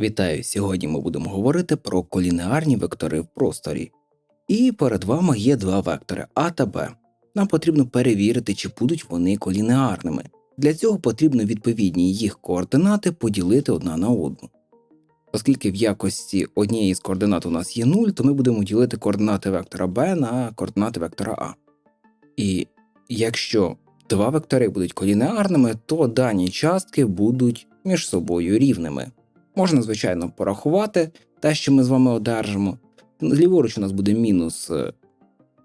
Вітаю! Сьогодні ми будемо говорити про колінеарні вектори в просторі. І перед вами є два вектори А та Б. Нам потрібно перевірити, чи будуть вони колінеарними. Для цього потрібно відповідні їх координати поділити одна на одну. Оскільки в якості однієї з координат у нас є 0, то ми будемо ділити координати вектора B на координати вектора А. І якщо два вектори будуть колінеарними, то дані частки будуть між собою рівними. Можна, звичайно, порахувати те, що ми з вами одержимо. Ліворуч у нас буде мінус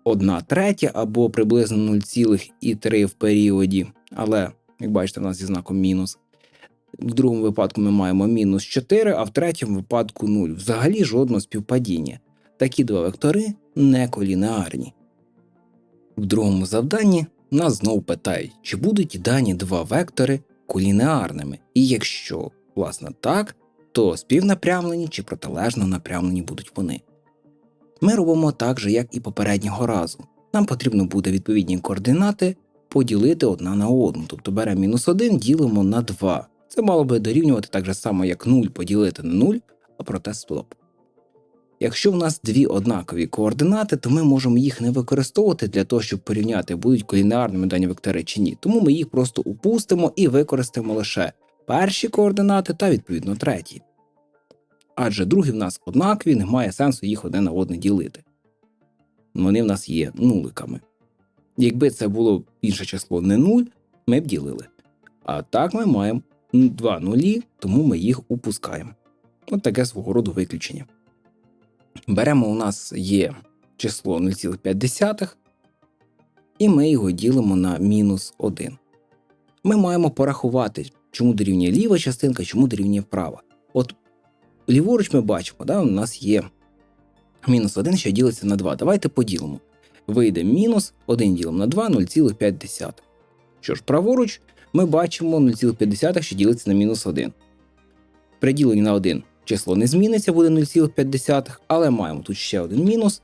1 третя або приблизно 0,3 в періоді, але, як бачите, в нас зі знаком мінус. В другому випадку ми маємо мінус 4, а в третьому випадку 0. Взагалі жодного співпадіння. Такі два вектори не колінеарні. В другому завданні нас знову питають, чи будуть дані два вектори колінеарними, і якщо, власне, так, то співнапрямлені чи протилежно напрямлені будуть вони. Ми робимо так же, як і попереднього разу. Нам потрібно буде відповідні координати поділити одна на одну, тобто беремо мінус 1, ділимо на 2. Це мало би дорівнювати так же само, як 0 поділити на 0, а проте стоп. Якщо в нас дві однакові координати, то ми можемо їх не використовувати для того, щоб порівняти, будуть колінеарними дані вектори чи ні. Тому ми їх просто упустимо і використаємо лише перші координати та відповідно треті. Адже другі в нас однакові, немає сенсу їх одне на одне ділити. Вони в нас є нуликами. Якби це було інше число не 0, ми б ділили. А так ми маємо два нулі, тому ми їх упускаємо. От таке свого роду виключення. Беремо у нас є число 0,5, і ми його ділимо на мінус 1. Ми маємо порахувати, чому дорівнює ліва частинка, чому дорівнює права. От ліворуч ми бачимо, да, у нас є мінус 1, що ділиться на 2. Давайте поділимо. Вийде мінус 1 ділимо на 2 0,5. Що ж, праворуч ми бачимо 0,5, що ділиться на мінус 1. При діленні на 1 число не зміниться, буде 0,5, але маємо тут ще один мінус.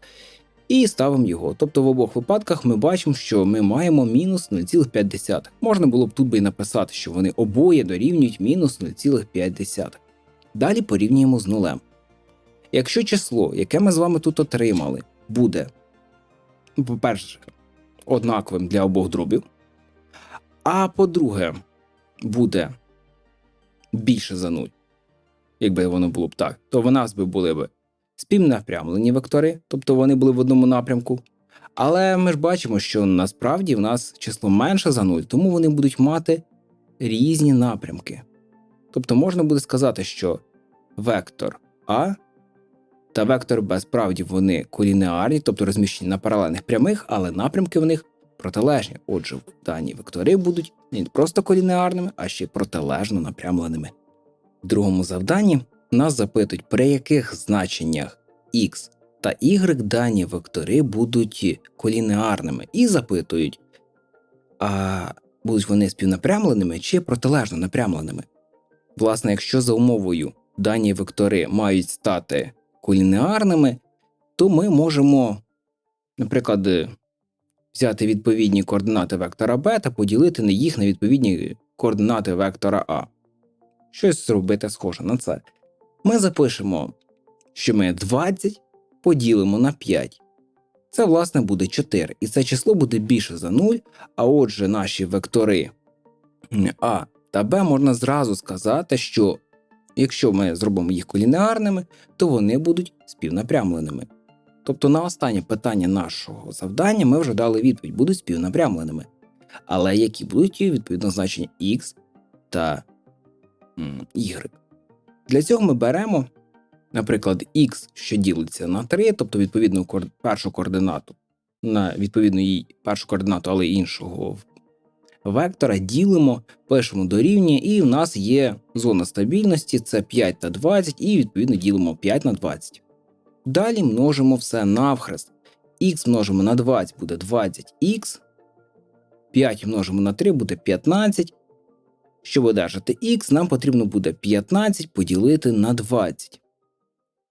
І ставимо його. Тобто в обох випадках ми бачимо, що ми маємо мінус 0,5. Можна було б тут би і написати, що вони обоє дорівнюють мінус 0,5. Далі порівнюємо з нулем. Якщо число, яке ми з вами тут отримали, буде, по-перше, однаковим для обох дробів, а по-друге, буде більше за 0, якби воно було б так, то в нас би були б співнапрямлені вектори, тобто вони були в одному напрямку. Але ми ж бачимо, що насправді в нас число менше за 0, тому вони будуть мати різні напрямки. Тобто можна буде сказати, що вектор А та вектор Б справді вони колінеарні, тобто розміщені на паралельних прямих, але напрямки в них протилежні. Отже, дані вектори будуть не просто колінеарними, а ще й протилежно напрямленими. В другому завданні нас запитують, при яких значеннях x та y дані вектори будуть колінеарними, і запитують, а будуть вони співнапрямленими чи протилежно напрямленими. Власне, якщо за умовою дані вектори мають стати колінеарними, то ми можемо, наприклад, взяти відповідні координати вектора b та поділити на їх на відповідні координати вектора А. Щось зробити схоже на це. Ми запишемо, що ми 20 поділимо на 5. Це, власне, буде 4, і це число буде більше за 0, а отже, наші вектори А та Б можна зразу сказати, що якщо ми зробимо їх колінеарними, то вони будуть співнапрямленими. Тобто на останнє питання нашого завдання ми вже дали відповідь, будуть співнапрямленими. Але які будуть відповідно значення X та Y. Для цього ми беремо, наприклад, X, що ділиться на 3, тобто відповідну першу координату на відповідну їй першу координату, але іншого вектора, ділимо, пишемо дорівнює, і в нас є зона стабільності, це 5 та 20, і відповідно ділимо 5 на 20. Далі множимо все навхрест. Х множимо на 20 буде 20х, 5 множимо на 3 буде 15. Щоб одержати х, нам потрібно буде 15 поділити на 20.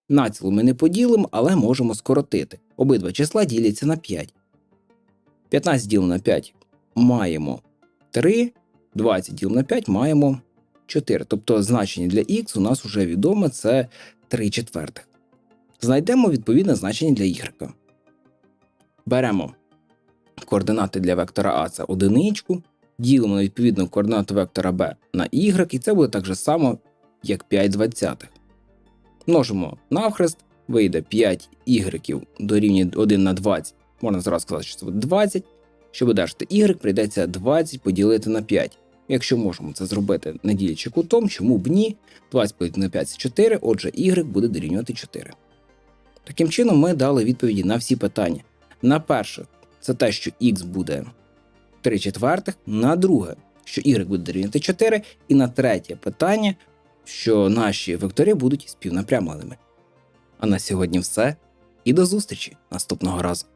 Націлу ми не поділимо, але можемо скоротити. Обидва числа діляться на 5. 15 ділимо на 5 маємо 3, 20 ділимо на 5 маємо 4. Тобто значення для х у нас вже відоме це 3 четвертих. Знайдемо відповідне значення для y. Беремо координати для вектора А це одиничку, ділимо на відповідну координату вектора b на y, і це буде так же само, як 5 двадцятих. Множимо навхрест, вийде 5 y дорівнює 1 на 20. Можна зразу сказати, що це буде 20. Щоб одержати y, прийдеться 20 поділити на 5. Якщо можемо це зробити не ділячи кутом, чому б ні? 20 поділити на 5 це 4, отже, y буде дорівнювати 4. Таким чином, ми дали відповіді на всі питання. На перше, це те, що x буде 3 четвертих, на друге, що y буде дорівнювати 4, і на третє питання, що наші вектори будуть співнапрямленими. А на сьогодні все. І до зустрічі наступного разу.